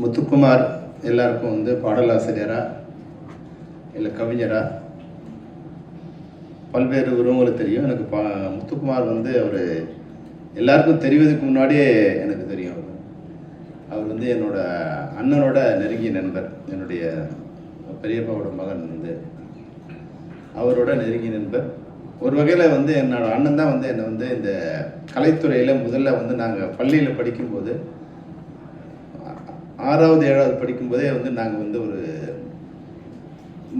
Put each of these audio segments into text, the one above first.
முத்துக்குமார் எல்லாருக்கும் வந்து பாடலாசிரியரா இல்லை கவிஞரா. பல்வேறு உருவங்களுக்கு தெரியும். எனக்கு பா முத்துக்குமார் வந்து அவர் எல்லாருக்கும் தெரிவதற்கு முன்னாடியே எனக்கு தெரியும் அவர். அவர் வந்து என்னோட அண்ணனோட நெருங்கிய நண்பர். என்னுடைய பெரியப்பாவோட மகன் வந்து அவரோட நெருங்கிய நண்பர். ஒரு வகையில் வந்து என்னோட அண்ணன் தான் வந்து என்னை வந்து இந்த கலைத்துறையில் முதல்ல வந்து நாங்கள் பள்ளியில் படிக்கும்போது ஆறாவது ஏழாவது படிக்கும்போதே வந்து நாங்கள் வந்து ஒரு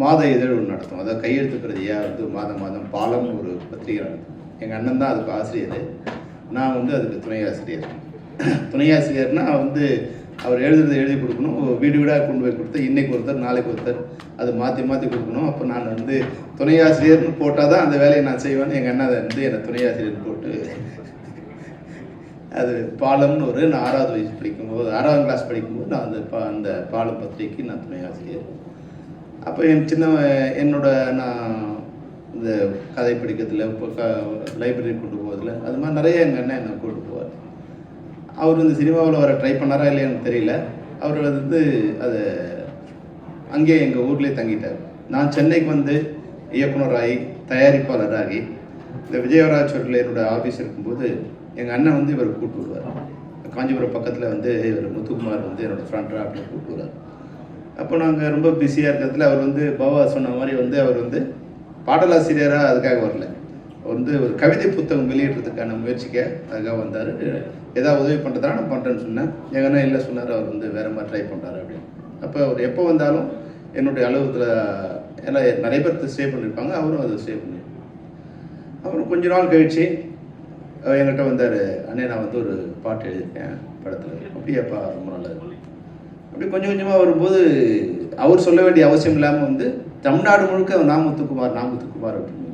மாத இதழ் ஒன்று நடத்துவோம். அதாவது கையெழுத்து பிரதியாக வந்து மாதம் மாதம் பாலம்னு ஒரு பத்திரிகை நடத்தும் எங்கள் அண்ணன் தான் அதுக்கு ஆசிரியர். நான் வந்து அதுக்கு துணை ஆசிரியர். துணை ஆசிரியர்னா வந்து அவர் எழுதுறதை எழுதி கொடுக்கணும். வீடு வீடாக கொண்டு போய் கொடுத்து இன்னைக்கு ஒருத்தர் நாளைக்கு ஒருத்தர் அது மாற்றி மாற்றி கொடுக்கணும். அப்போ நான் வந்து துணை ஆசிரியர்னு போட்டால் தான் அந்த வேலையை நான் செய்வேன்னு எங்கள் அண்ணன் அதை வந்து என்னை துணை ஆசிரியர் போட்டு அது பாலம்னு ஒரு நான் ஆறாவது வயசு படிக்கும்போது ஆறாவது கிளாஸ் படிக்கும்போது நான் அந்த பா அந்த பாலம் பத்திரிகைக்கு நான் துணை ஆசிரியர். அப்போ என் சின்ன என்னோட நான் இந்த கதை படிக்கிறதுல இப்போ க லைப்ரரி கொண்டு போகிறதுல அது மாதிரி நிறைய எங்கள் அண்ணன் என்னை கூட்டு போவார். அவர் இந்த சினிமாவில் வர ட்ரை பண்ணாரா இல்லையான்னு தெரியல. அவர் வந்து அதை அங்கேயே எங்கள் ஊர்லேயே தங்கிட்டார். நான் சென்னைக்கு வந்து இயக்குனராகி தயாரிப்பாளராகி இந்த விஜயவராஜ் என்னோட ஆஃபீஸ் இருக்கும்போது எங்கள் அண்ணன் வந்து இவர் கூப்பிட்டு வருவார். காஞ்சிபுரம் பக்கத்தில் வந்து இவர் முத்துக்குமார் வந்து என்னோட ஃப்ரெண்டாக அப்படின்னு கூப்பிட்டு வருவார். அப்போ நாங்கள் ரொம்ப பிஸியாக இருக்கிறதுல அவர் வந்து பவா சொன்ன மாதிரி வந்து அவர் வந்து பாடலாசிரியராக அதுக்காக வரல. அவர் வந்து ஒரு கவிதை புத்தகம் வெளியிடுறதுக்கான முயற்சிக்க அதுக்காக வந்தார். ஏதாவது உதவி பண்ணுறதா நான் பண்ணுறேன்னு சொன்னேன். எங்கள் அண்ணன் இல்லை சொன்னார் அவர் வந்து வேறு மாதிரி ட்ரை பண்ணுறாரு அப்படின்னு. அப்போ அவர் எப்போ வந்தாலும் என்னுடைய அலுவலகத்தில் எல்லாம் நிறைய பேர் ஸ்டே பண்ணியிருப்பாங்க அவரும் அதை ஸ்டே பண்ணி அப்புறம் கொஞ்ச நாள் கழிச்சு என்கிட்ட வந்தார். அண்ணே நான் வந்து ஒரு பாட்டு எழுதியிருக்கேன் படத்தில். அப்படியேப்பா ரொம்ப நல்லது. அப்படி கொஞ்சம் கொஞ்சமாக வரும்போது அவர் சொல்ல வேண்டிய அவசியம் இல்லாமல் வந்து தமிழ்நாடு முழுக்க நாமுத்துக்குமார் நாமுத்துக்குமார் அப்படின்னு.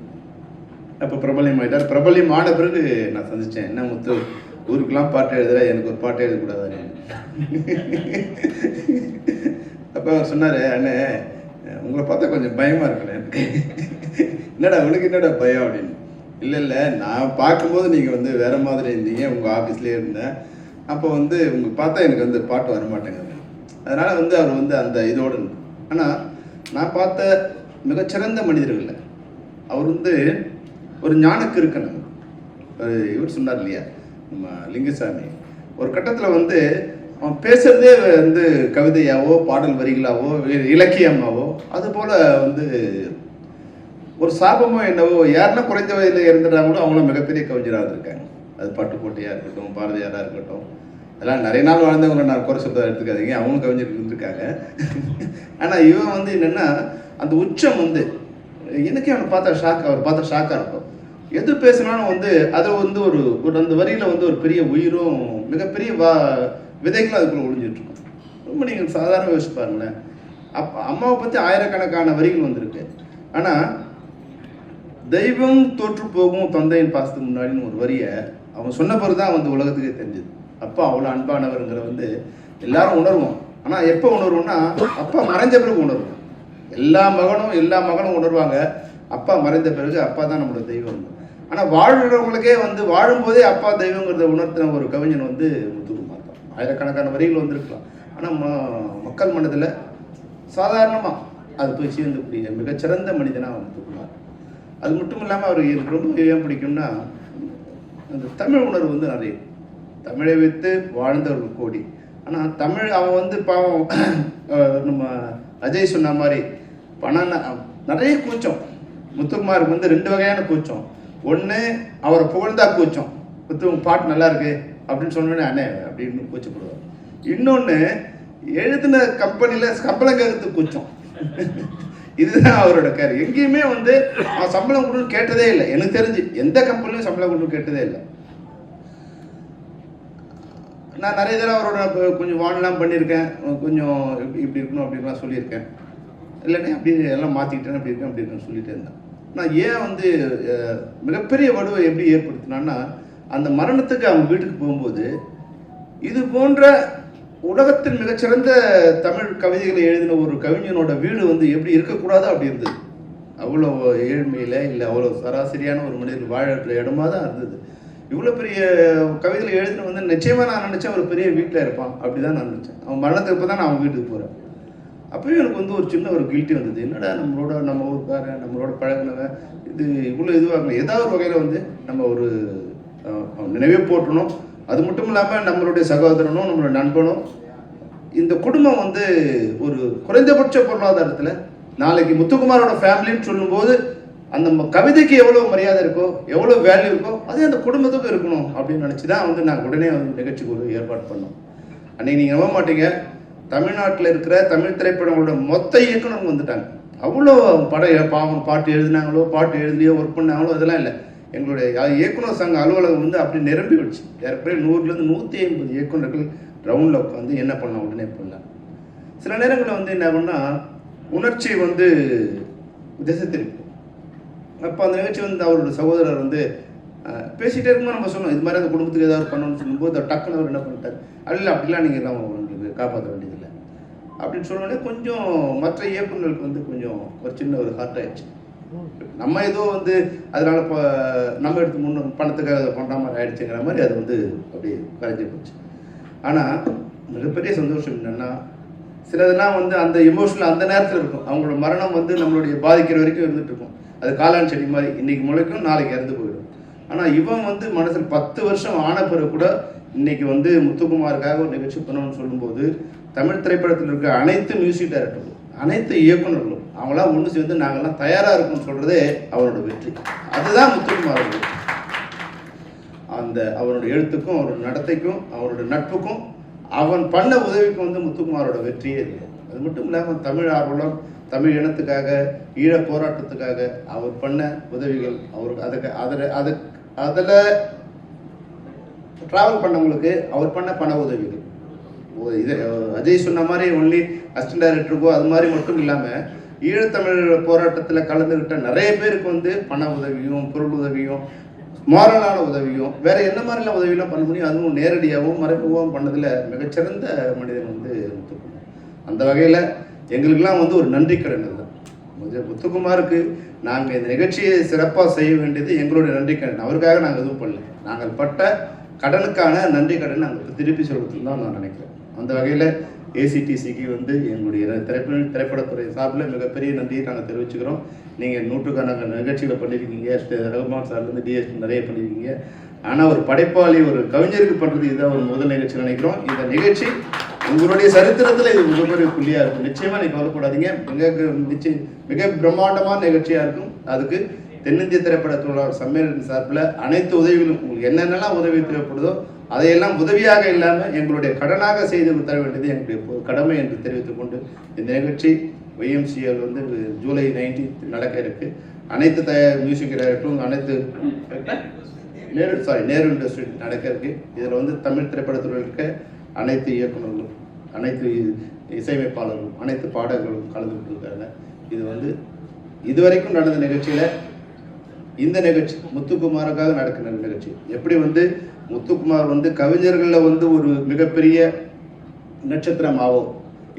அப்போ பிரபல்யம் ஆகிட்டார் பிரபல்யம் ஆன பிறகு நான் சந்தித்தேன் என்ன முத்து ஊருக்கெல்லாம் பாட்டு எழுதுற எனக்கு ஒரு பாட்டு எழுதக்கூடாது அப்போ அவர் சொன்னார் அண்ணே உங்களை பார்த்தா கொஞ்சம் பயமாக இருக்கல எனக்கு என்னடா உனக்கு என்னடா பயம் அப்படின்னு. இல்லை இல்லை. நான் பார்க்கும்போது நீங்கள் வந்து வேறு மாதிரி இருந்தீங்க. உங்கள் ஆஃபீஸ்லேயே இருந்தேன். அப்போ வந்து உங்க பார்த்தா எனக்கு வந்து பாட்டு வர அதனால் வந்து அவர் வந்து அந்த இதோடு ஆனால் நான் பார்த்த மிகச்சிறந்த மனிதர்கள் இல்லை அவர் வந்து ஒரு ஞானக்கு இருக்கணும் இவர் சொன்னார் இல்லையா? நம்ம லிங்கசாமி. ஒரு கட்டத்தில் வந்து அவன் பேசுறதே வந்து கவிதையாவோ பாடல் வரிகளாவோ இலக்கியமாவோ அது போல வந்து ஒரு சாபமோ என்னவோ யாருன்னா குறைந்த வயதில் இருந்துட்டாங்களோ அவங்களும் மிகப்பெரிய கவிஞராக இருக்காங்க அது பட்டுக்கோட்டையாக இருக்கட்டும் பாரதியாராக இருக்கட்டும். அதெல்லாம் நிறைய நாள் வாழ்ந்தவங்க நான் குறை சொல்றதா எடுத்துக்காதீங்க. அவங்களும் கவிஞர் இருந்திருக்காங்க. ஆனால் இவன் வந்து என்னென்னா அந்த உச்சம் வந்து எனக்கே அவனை பார்த்தா ஷாக் அவர் பார்த்தா ஷாக்காக இருக்கும். எது பேசினாலும் வந்து அதில் வந்து ஒரு ஒரு அந்த வரியில் வந்து ஒரு பெரிய உயிரும் மிகப்பெரிய வா விதைகளும் அதுக்குள்ள ஒழிஞ்சிட்ருக்கும் ரொம்ப நீங்கள் சாதாரண யோசிச்சு பாருங்களேன். அப்போ அம்மாவை பற்றி ஆயிரக்கணக்கான வரிகள் வந்திருக்கு. ஆனால் தெய்வம் தோற்று போகும் தந்தையின் பாசத்துக்கு முன்னாடின்னு ஒரு வரியை அவன் சொன்ன பிறகு தான் வந்து உலகத்துக்கே தெரிஞ்சது. அப்பா அவ்வளோ அன்பானவருங்கிற வந்து எல்லாரும் உணர்வோம். ஆனால் எப்போ உணர்வோம்னா அப்பா மறைஞ்ச பிறகு உணர்வோம். எல்லா மகனும் எல்லா மகனும் உணர்வாங்க. அப்பா மறைந்த பிறகு அப்பா தான் நம்மளோட தெய்வம். ஆனால் வாழ்கிறவங்களுக்கே வந்து வாழும்போதே அப்பா தெய்வங்கிறத உணர்த்தின ஒரு கவிஞன் வந்து முத்துக்குமார் தான். ஆயிரக்கணக்கான வரிகள் வந்திருக்கலாம். ஆனால் மக்கள் மனதில் சாதாரணமாக அது போய் சேர்ந்தக்கூடிய மிகச்சிறந்த மனிதனாக முத்துக்குமார். அது மட்டும் இல்லாமல் அவர் எனக்கு ரொம்ப ஏன் பிடிக்கும்னா அந்த தமிழ் உணர்வு வந்து நிறைய. தமிழை வைத்து வாழ்ந்தவர்கள் கோடி. ஆனால் தமிழ் அவன் வந்து பாவம் நம்ம அஜய் சொன்ன மாதிரி பணம் நிறைய கூச்சம். முத்துக்குமாருக்கு வந்து ரெண்டு வகையான கூச்சம். ஒன்று அவரை புகழ்ந்தா கூச்சம். முத்து பாட்டு நல்லா இருக்கு அப்படின்னு சொன்னோடனே அண்ணே அப்படின்னு கூச்சப்படுவார். இன்னொன்று எழுதின கம்பெனியில் சம்பளம் கருத்து கூச்சம். இதுதான் அவரோட கேர். எங்கேயுமே வந்து அவன் சம்பளம் கொடுன்னு கேட்டதே இல்லை. எனக்கு தெரிஞ்சு எந்த கம்பெனிலும் சம்பளம் கொடுன்னு கேட்டதே இல்லை. நான் நிறைய தடவை அவரோட கொஞ்சம் வான்லாம் பண்ணியிருக்கேன். கொஞ்சம் இப்படி இப்படி இருக்கணும் அப்படின்லாம் சொல்லியிருக்கேன். இல்லைன்னா அப்படி எல்லாம் மாற்றிக்கிட்டேன் அப்படி இருக்கேன் அப்படி இருக்கேன்னு சொல்லிட்டே இருந்தேன். நான் ஏன் வந்து மிகப்பெரிய வடுவை எப்படி ஏற்படுத்தினான்னா அந்த மரணத்துக்கு அவங்க வீட்டுக்கு போகும்போது இது போன்ற உலகத்தின் மிகச்சிறந்த தமிழ் கவிதைகளை எழுதின ஒரு கவிஞனோட வீடு வந்து எப்படி இருக்கக்கூடாதோ அப்படி இருந்தது. அவ்வளோ ஏழ்மையில் இல்லை அவ்வளோ சராசரியான ஒரு மனிதன் வாழற இடமா தான் இருந்தது. இவ்வளோ பெரிய கவிதைகள் எழுதின வந்து நிச்சயமாக நான் நினச்சேன் ஒரு பெரிய வீட்டில் இருப்பான். அப்படி தான் நான் நினச்சேன். அவன் மரணத்துக்கு தான் நான் அவன் வீட்டுக்கு போகிறேன் அப்பயும் எனக்கு வந்து ஒரு சின்ன ஒரு கில்ட்டி வந்தது. என்னடா நம்மளோட நம்ம ஊருக்காரன் நம்மளோட பழகினவன் இது இவ்வளோ இதுவாக ஏதாவது ஒரு வகையில் வந்து நம்ம ஒரு நினைவே போட்டணும் அது மட்டும் இல்லாமல் நம்மளுடைய சகோதரனும் நம்மளோட நண்பனும் இந்த குடும்பம் வந்து ஒரு குறைந்தபட்ச பொருளாதாரத்தில் நாளைக்கு முத்துக்குமாரோட ஃபேமிலின்னு சொல்லும்போது அந்த ம- கவிதைக்கு எவ்வளோ மரியாதை இருக்கோ எவ்வளோ வேல்யூ இருக்கோ அதே அந்த குடும்பத்துக்கும் இருக்கணும் அப்படின்னு நினச்சி தான் வந்து நாங்கள் உடனே வந்து நிகழ்ச்சிக்கு ஒரு ஏற்பாடு பண்ணோம். அன்னைக்கு நீங்கள் நம்ப மாட்டீங்க. தமிழ்நாட்டில் இருக்கிற தமிழ் திரைப்படங்களோட மொத்த இயக்குனரும் வந்துட்டாங்க. அவ்வளோ படம் பாவம் பாட்டு எழுதினாங்களோ பாட்டு எழுதியோ ஒர்க் பண்ணாங்களோ அதெல்லாம் இல்லை. எங்களுடைய இயக்குனர் சங்க அலுவலகம் வந்து அப்படி நிரம்பி வச்சு ஏற்கனவே நூறுலேருந்து நூற்றி ஐம்பது இயக்குனர்கள் ரவுண்டில் உட்காந்து என்ன பண்ணலாம் உடனே பண்ணலாம் சில நேரங்களில் வந்து என்ன பண்ணால் உணர்ச்சி வந்து திசை அப்போ அந்த நிகழ்ச்சி வந்து அவரோட சகோதரர் வந்து பேசிகிட்டே இருக்கும்போது நம்ம சொன்னோம் இது மாதிரி அந்த குடும்பத்துக்கு ஏதாவது பண்ணணும்னு சொல்லும்போது அவர் டக்குன்னு அவர் என்ன பண்ணிட்டார்? அல்ல அப்படிலாம் நீங்கள் எல்லாம் உங்களுக்கு காப்பாற்ற வேண்டியதில்லை. அப்படின்னு சொன்னோடனே கொஞ்சம் மற்ற இயக்குநர்களுக்கு வந்து கொஞ்சம் ஒரு சின்ன ஒரு ஹார்ட் ஆயிடுச்சு. நம்ம ஏதோ வந்து அதனால இப்போ நம்ம எடுத்து முன்ன பணத்துக்காக அதை பண்ணுற மாதிரி ஆயிடுச்சுங்கிற மாதிரி அது வந்து அப்படியே கரைஞ்சி போச்சு. ஆனால் மிகப்பெரிய சந்தோஷம் என்னென்னா சிலதெல்லாம் வந்து அந்த எமோஷனல் அந்த நேரத்தில் இருக்கும். அவங்களோட மரணம் வந்து நம்மளுடைய பாதிக்கிற வரைக்கும் இருந்துட்டு இருக்கும். அது காளான் செடி மாதிரி இன்னைக்கு முளைக்கும் நாளைக்கு இறந்து போயிடும். ஆனால் இவன் வந்து மனசில் பத்து வருஷம் ஆன பிறகு கூட இன்னைக்கு வந்து முத்துக்குமாருக்காக ஒரு நிகழ்ச்சி பண்ணணும்னு சொல்லும்போது தமிழ் திரைப்படத்தில் இருக்க அனைத்து மியூசிக் டைரக்டர்களும் அனைத்து இயக்குனர்களும் அவங்களாம் ஒன்று சேர்ந்து நாங்கள்லாம் தயாராக இருக்கோம்னு சொல்கிறதே அவரோட வெற்றி. அதுதான் முத்துக்குமார் வெற்றி அந்த அவரோட எழுத்துக்கும் அவரோட நடத்தைக்கும் அவரோட நட்புக்கும் அவன் பண்ண உதவிக்கும் வந்து முத்துக்குமாரோட வெற்றியே இல்லை. அது மட்டும் இல்லாமல் தமிழ் ஆர்வலம் தமிழ் இனத்துக்காக ஈழ போராட்டத்துக்காக அவர் பண்ண உதவிகள் அவருக்கு அதுக்கு அதில் அது அதில் ட்ராவல் பண்ணவங்களுக்கு அவர் பண்ண பண உதவிகள். இது அஜய் சொன்ன மாதிரி ஒன்லி அசிஸ்டன்ட் டைரக்டருக்கோ அது மாதிரி மட்டும் இல்லாமல் ஈழத்தமிழர் போராட்டத்தில் கலந்துக்கிட்ட நிறைய பேருக்கு வந்து பண உதவியும் பொருள் உதவியும் மாரலான உதவியும் வேற என்ன மாதிரிலாம் உதவியெல்லாம் பண்ண முடியும்? அதுவும் நேரடியாகவும் மறைமுகமாகவும் பண்ணதில் மிகச்சிறந்த மனிதன் வந்து முத்துக்குமார். அந்த வகையில் எங்களுக்கெல்லாம் வந்து ஒரு நன்றி கடன் தான் முத்துக்குமாருக்கு நாங்கள் இந்த நிகழ்ச்சியை சிறப்பாக செய்ய வேண்டியது எங்களுடைய நன்றி கடன். அவருக்காக நாங்கள் எதுவும் பண்ணல. நாங்கள் பட்ட கடனுக்கான நன்றி கடன் நாங்கள் திருப்பி சொல்கிறதுன்னு தான் நான் நினைக்கிறேன். அந்த வகையில் ஏசிடிசிக்கு வந்து எங்களுடைய திரைப்பட திரைப்படத்துறை சார்பில் மிகப்பெரிய நன்றியை நாங்கள் தெரிவிச்சுக்கிறோம். நீங்கள் நூற்றுக்கணக்கான நிகழ்ச்சிகளை பண்ணியிருக்கீங்க ரகுமான் சார்லேருந்து டிஎஸ் நிறைய பண்ணியிருக்கீங்க ஆனால் ஒரு படைப்பாளி ஒரு கவிஞருக்கு பண்ணுறது இதுதான் ஒரு முதல் நிகழ்ச்சி நினைக்கிறோம். இந்த நிகழ்ச்சி உங்களுடைய சரித்திரத்தில் இது மிகப்பெரிய புள்ளியாக இருக்கும். நிச்சயமாக நீங்கள் கவலைப்படாதீங்க. மிக நிச்சயம் மிக பிரம்மாண்டமான நிகழ்ச்சியாக இருக்கும். அதுக்கு தென்னிந்திய திரைப்பட தொழிலாளர் சம்மேளன சார்பில் அனைத்து உதவிகளும் உங்களுக்கு என்னென்னலாம் உதவி தேவைப்படுதோ அதையெல்லாம் உதவியாக இல்லாமல் எங்களுடைய கடனாக செய்து தர வேண்டியது எங்களுடைய கடமை என்று தெரிவித்துக் கொண்டு இந்த நிகழ்ச்சி ஒய்எம்சிஎல் வந்து ஜூலை நைன்டீன்த் நடக்க இருக்கு. அனைத்து தயார் மியூசிக் டைரக்டரும் அனைத்து நேரு சாரி நேரு இண்டஸ்ட்ரி நடக்க இருக்கு. இதில் வந்து தமிழ் திரைப்படத்துறையில் இருக்க அனைத்து இயக்குநர்களும் அனைத்து இசையமைப்பாளர்களும் அனைத்து பாடகர்களும் கலந்து கொண்டிருக்காங்க இது வந்து இதுவரைக்கும் நடந்த நிகழ்ச்சியில் இந்த நிகழ்ச்சி முத்துக்குமாருக்காக நடக்கிற நிகழ்ச்சி. எப்படி வந்து முத்துக்குமார் வந்து கவிஞர்களில் வந்து ஒரு மிகப்பெரிய நட்சத்திரமாகவோ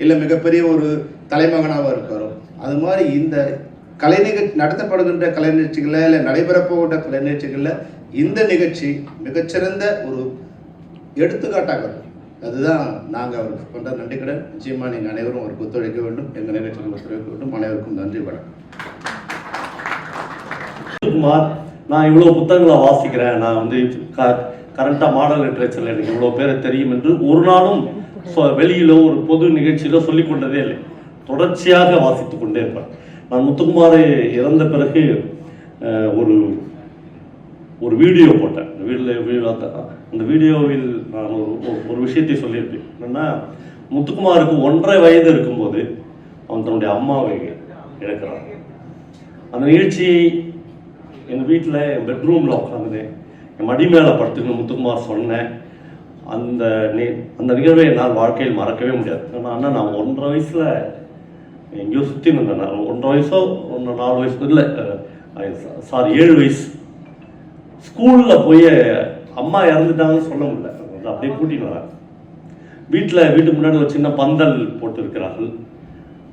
இல்லை மிகப்பெரிய ஒரு தலைமகனாகவோ இருக்காரோ அது மாதிரி இந்த கலை நிகழ்ச்சி நடத்தப்படுகின்ற கலை நிகழ்ச்சிகளில் இல்லை நடைபெறப்போகின்ற கலை நிகழ்ச்சிகளில் இந்த நிகழ்ச்சி மிகச்சிறந்த ஒரு எடுத்துக்காட்டாக இருக்கும். அதுதான் நாங்கள் அவருக்கு பண்ணுற நன்றி கடன் நிச்சயமாக நீங்கள் அனைவரும் அவருக்கு ஒத்துழைக்க வேண்டும். எங்கள் நிகழ்ச்சிக்கு ஒத்துழைக்க வேண்டும். அனைவருக்கும் நன்றி வணக்கம். குமார் நான் இவ்வளோ புத்தகங்களை வாசிக்கிறேன். நான் வந்து க கரண்டாக மாடல் லிட்ரேச்சரில் எனக்கு இவ்வளோ பேரை தெரியும் என்று ஒரு நாளும் சொ- ஒரு பொது நிகழ்ச்சியில் சொல்லிக் கொண்டதே இல்லை. தொடர்ச்சியாக வாசித்துக் கொண்டே இருப்பேன். நான் முத்துக்குமார் இறந்த பிறகு அஹ், ஒரு ஒரு வீடியோ போட்டேன். அந்த அந்த வீடியோவில் நான் ஒரு ஒரு- விஷயத்தை சொல்லியிருப்பேன். என்னன்னா முத்துக்குமாருக்கு ஒன்றரை வயது இருக்கும்போது அவன் தன்னுடைய அம்மாவை இழக்கிறான். அந்த நிகழ்ச்சியை எங்கள் வீட்டில் என் பெட்ரூமில் உட்காந்துனேன் என் மடி மேலே படுத்துக்கணும் முத்துக்குமார் சொன்னேன். அந்த நே அந்த நிகழ்வை என்னால் வாழ்க்கையில் மறக்கவே முடியாது. ஏன்னா அண்ணா நான் ஒன்றரை வயசில் எங்கேயோ சுற்றி இருந்தேன் நான் ஒன்றரை வயசோ ஒன்று நாலு வயசு இல்லை சாரி ஏழு வயசு. ஸ்கூலில் போய் அம்மா இறந்துட்டாங்கன்னு சொல்ல முடியல. வந்து அப்படியே கூட்டின்னு வரேன் வீட்டில் வீட்டுக்கு முன்னாடி ஒரு சின்ன பந்தல் போட்டிருக்கிறார்கள்.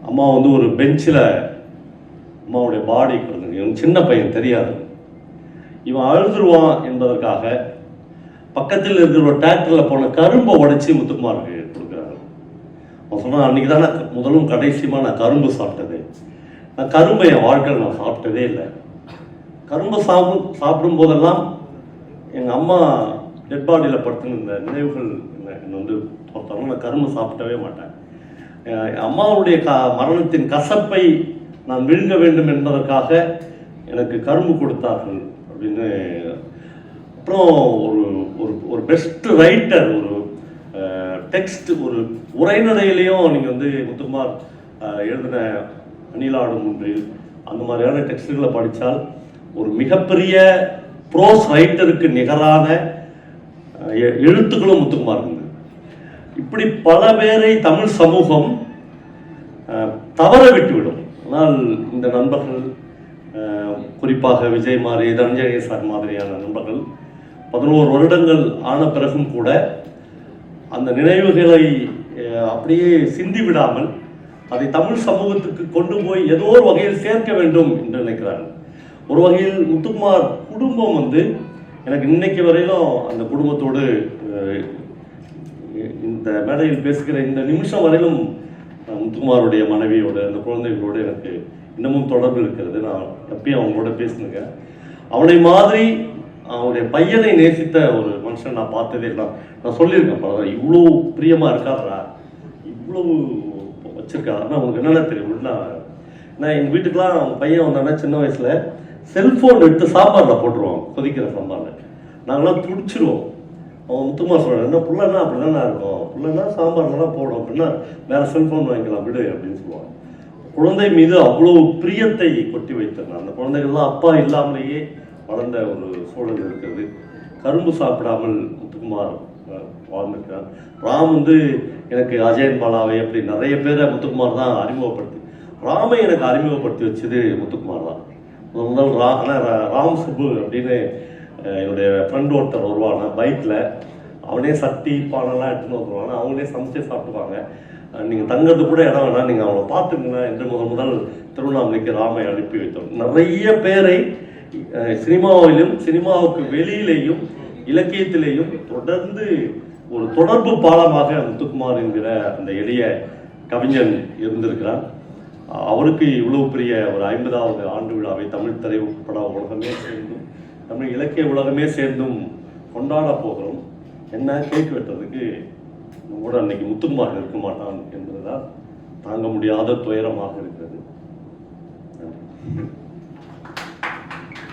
அம்மா வந்து ஒரு பெஞ்சில் அம்மாவுடைய பாடி கொடுத்துருக்கு சின்ன பையன் தெரியாது. இவன் அழுதுருவான் என்பதற்காக பக்கத்தில் இருக்கிற ஒரு டிராக்டரில் போன கரும்பை உடைச்சி முத்துக்குமாருக்கு கொடுக்குறாரு. அவன் சொன்னான் அன்றைக்கி தான் நான் முதலும் கடைசியுமா நான் கரும்பு சாப்பிட்டது. நான் கரும்பை என் வாழ்க்கையில் நான் சாப்பிட்டதே இல்லை. கரும்பு சாப்பிடும் சாப்பிடும் போதெல்லாம் எங்கள் அம்மா டெட் பாடியில் படுத்துன்னு இந்த நினைவுகள் என்னை வந்து பொறுத்தவரை நான் கரும்பு சாப்பிட்டவே மாட்டேன். அம்மாவுடைய க மரணத்தின் கசப்பை நான் விழுங்க வேண்டும் என்பதற்காக எனக்கு கரும்பு கொடுத்தார்கள். அப்படின்னு அப்புறம் ஒரு ஒரு ஒரு பெஸ்ட் ரைட்டர் ஒரு டெக்ஸ்ட் ஒரு உரைநடையிலையும் நீங்கள் வந்து முத்துக்குமார் எழுதின அணிலாடும் ஒன்று அந்த மாதிரியான டெக்ஸ்டுகளை படித்தால் ஒரு மிகப்பெரிய ப்ரோஸ் ரைட்டருக்கு நிகரான எ- எழுத்துக்களும் முத்துக்குமார் இருந்தது இப்படி பல பேரை தமிழ் சமூகம் தவற விட்டுவிடும். ஆனால் இந்த நண்பர்கள் குறிப்பாக விஜய் மாதிரி தனஞ்சய சார் மாதிரியான நண்பர்கள். பதினோரு வருடங்கள் ஆன பிறகும் கூட அந்த நினைவுகளை அப்படியே சிந்தி விடாமல் அதை தமிழ் சமூகத்துக்கு கொண்டு போய் ஏதோ ஒரு வகையில் சேர்க்க வேண்டும் என்று நினைக்கிறார்கள். ஒரு வகையில் முத்துக்குமார் குடும்பம் வந்து எனக்கு இன்னைக்கு வரையிலும் அந்த குடும்பத்தோடு இந்த மேடையில் பேசுகிற இந்த நிமிஷம் வரையிலும் முத்துக்குமாருடைய மனைவியோட அந்த குழந்தைகளோடு எனக்கு இன்னமும் தொடர்பு இருக்கிறது. நான் எப்பயும் அவங்களோட பேசினுங்க. அவனை மாதிரி அவனுடைய பையனை நேசித்த ஒரு மனுஷன் நான் பார்த்ததே இல்லை. நான் சொல்லியிருக்கேன் பல இவ்வளோ பிரியமா இருக்காரா இவ்வளவு வச்சிருக்காருன்னா அவனுக்கு என்னென்ன தெரியும்? நான் எங்கள் வீட்டுக்கெலாம் அவன் பையன் வந்தானா சின்ன வயசுல செல்ஃபோன் எடுத்து சாம்பாரில் போட்டுருவான் கொதிக்கிற சாம்பாரில் நாங்களாம் துடிச்சிருவோம். அவன் முத்துமா சொல்கிறான் என்ன புள்ளன்னா அப்படின்னா தானே இருக்கும்? புள்ளன்னா சாம்பார்லாம் போடும் அப்படின்னா வேற செல்ஃபோன் வாங்கிக்கலாம் விடு அப்படின்னு சொல்லுவான். குழந்தை மீது அவ்வளவு பிரியத்தை கொட்டி வைத்தனர். அந்த குழந்தைகள்லாம் அப்பா இல்லாமலேயே வளர்ந்த ஒரு சூழல் இருக்கிறது. கரும்பு சாப்பிடாமல் முத்துக்குமார் அஹ், வாழ்ந்திருக்கிறார். ராம் வந்து எனக்கு அஜயன் பாலாவை அப்படி நிறைய பேரை முத்துக்குமார் தான் அறிமுகப்படுத்தி ராமை எனக்கு அறிமுகப்படுத்தி வச்சது முத்துக்குமார் தான். முதல் முதல் ரா ஆனால் ரா- ராம் சுப்பு அப்படின்னு என்னுடைய ஃப்ரெண்ட் ஒருத்தர் வருவாங்க பைக்கில் அவனே சட்டி பானைலாம் எடுத்துன்னு வந்துருவாங்க அவங்களே சமைச்சு சாப்பிடுவாங்க. நீங்கள் தங்கிறது கூட இடம் வேணாம். நீங்கள் அவங்கள பார்த்துக்குங்க. என்று முதல் முதல் திருவண்ணாமலைக்கு ராமை அனுப்பி வைத்தோம். நிறைய பேரை சினிமாவிலும் சினிமாவுக்கு வெளியிலேயும் இலக்கியத்திலேயும் தொடர்ந்து ஒரு தொடர்பு பாலமாக முத்துக்குமார் என்கிற அந்த எளிய கவிஞன் இருந்திருக்கிறார். அவருக்கு இவ்வளவு பெரிய ஒரு ஐம்பதாவது ஆண்டு விழாவை தமிழ் திரைப்பட உலகமே சேர்ந்தும் தமிழ் இலக்கிய உலகமே சேர்ந்தும் கொண்டாட போகிறோம். என்ன கேக் வெட்டுறதுக்கு கூட அன்னைக்கு முத்துமாக இருக்க மாட்டான் என்பதுதான் தாங்க முடியாத துயரமாக இருக்கிறது. நன்றி